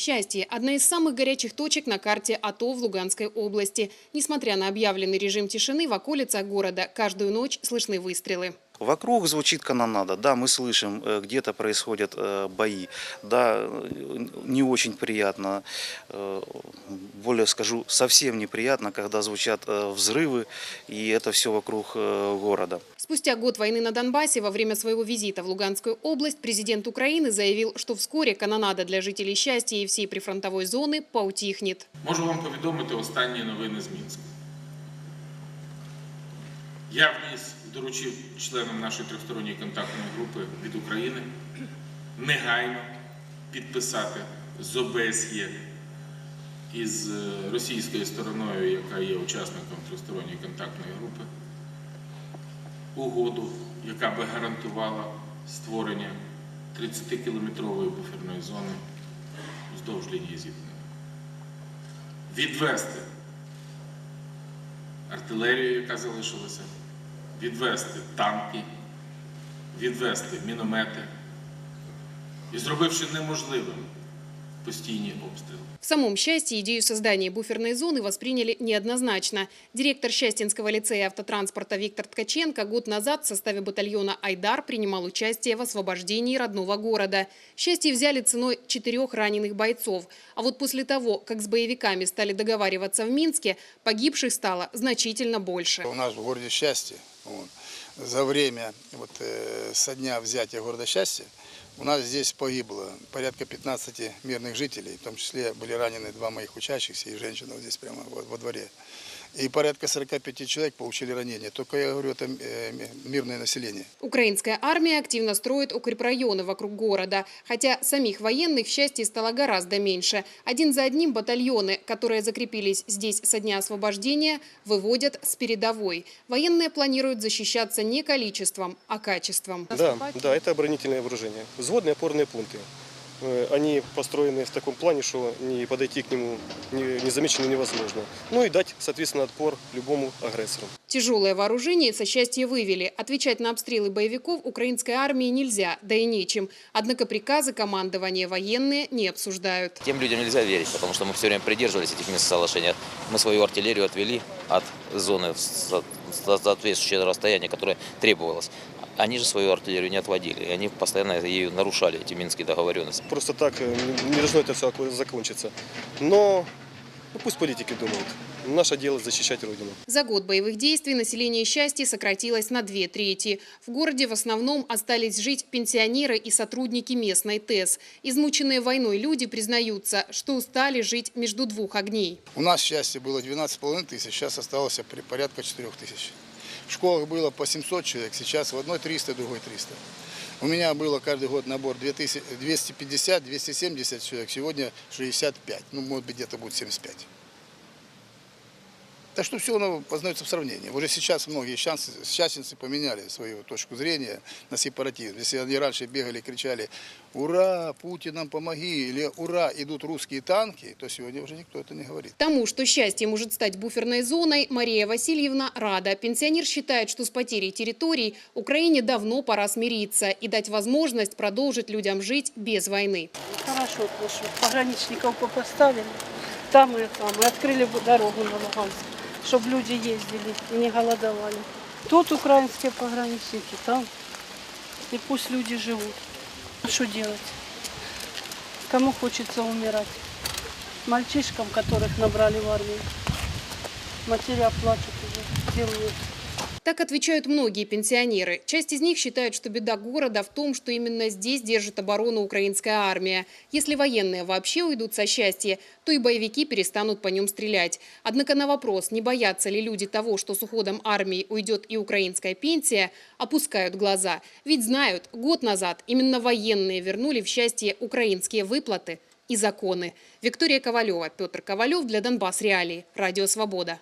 Счастье – одна из самых горячих точек на карте АТО в Луганской области. Несмотря на объявленный режим тишины, в околицах города каждую ночь слышны выстрелы. Вокруг звучит канонада. Да, мы слышим, э, где-то происходят э, бои. Да, э, не очень приятно, э, более скажу, совсем неприятно, когда звучат э, взрывы, и это все вокруг э, города. Спустя год войны на Донбассе во время своего визита в Луганскую область президент Украины заявил, что вскоре канонада для жителей Счастья и всей прифронтовой зоны поутихнет. Можу вам повідомити останні новини з Мінська. Я вніс, доручив членам нашої трьохсторонньої контактної групи від України негайно підписати з ОБСЄ із е, російською стороною, яка є учасником трьохсторонньої контактної групи, угоду, яка би гарантувала створення 30-кілометрової буферної зони вздовж лінії зіткнення. Відвести артилерію, яка залишилася, відвести танки, відвести міномети і зробивши неможливим постійні обстріли. В самом Счастье идею создания буферной зоны восприняли неоднозначно. Директор Счастьинского лицея автотранспорта Виктор Ткаченко год назад в составе батальона «Айдар» принимал участие в освобождении родного города. Счастье взяли ценой четырех раненых бойцов. А вот после того, как с боевиками стали договариваться в Минске, погибших стало значительно больше. У нас в городе Счастье вот, за время вот, э, со дня взятия города Счастья у нас здесь погибло порядка 15 мирных жителей, в том числе были ранены два моих учащихся и женщина вот здесь прямо во, во дворе. И порядка 45 человек получили ранения. Только я говорю, это э, мирное население. Украинская армия активно строит укрепрайоны вокруг города, хотя самих военных в счастье стало гораздо меньше. Один за одним батальоны, которые закрепились здесь со дня освобождения, выводят с передовой. Военные планируют защищаться не количеством, а качеством. Да, да, это оборонительное вооружение. Взводные опорные пункты. Э, Они построены в таком плане, что не подойти к нему не- незамеченным невозможно. Ну и дать, соответственно, отпор любому агрессору. Тяжелое вооружение со счастья вывели. Отвечать на обстрелы боевиков украинской армии нельзя, да и нечем. Однако приказы командования военные не обсуждают. Тем людям нельзя верить, потому что мы все время придерживались этих мест соглашения. Мы свою артиллерию отвели от зоны соответствующее расстояние, которое требовалось. Они же свою артиллерию не отводили, и они постоянно ею нарушали эти минские договоренности. Просто так э, не должно это все закончиться. Но ну, пусть политики думают. Наше дело защищать Родину. За год боевых действий население счастья сократилось на две трети. В городе в основном остались жить пенсионеры и сотрудники местной ТЭС. Измученные войной люди признаются, что устали жить между двух огней. У нас счастье было 12,5 тысяч, сейчас осталось порядка 4 тысяч. В школах было по 700 человек, сейчас в одной 300, в другой 300. У меня было каждый год набор 250-270 человек, сегодня 65, ну, может быть, где-то будет 75. Так что все оно познается в сравнении. Уже сейчас многие шансы, счастьинцы поменяли свою точку зрения на сепаратизм. Если они раньше бегали и кричали «Ура! Путин нам помоги!» или «Ура! Идут русские танки!», то сегодня уже никто это не говорит. Тому, что счастье может стать буферной зоной, Мария Васильевна рада. Пенсионер считает, что с потерей территорий Украине давно пора смириться и дать возможность продолжить людям жить без войны. Хорошо, то, что пограничников поставили, там и там, и открыли дорогу на Луганск, чтобы люди ездили и не голодовали. Тут украинские пограничники, там, и пусть люди живут. Что делать? Кому хочется умирать? Мальчишкам, которых набрали в армию. Матеря плачут уже, делают. Так отвечают многие пенсионеры. Часть из них считает, что беда города в том, что именно здесь держит оборону украинская армия. Если военные вообще уйдут со счастья, то и боевики перестанут по нем стрелять. Однако на вопрос, не боятся ли люди того, что с уходом армии уйдет и украинская пенсия, опускают глаза. Ведь знают, год назад именно военные вернули в счастье украинские выплаты и законы. Виктория Ковалева, Петр Ковалев для Донбасс Реалии. Радио «Свобода».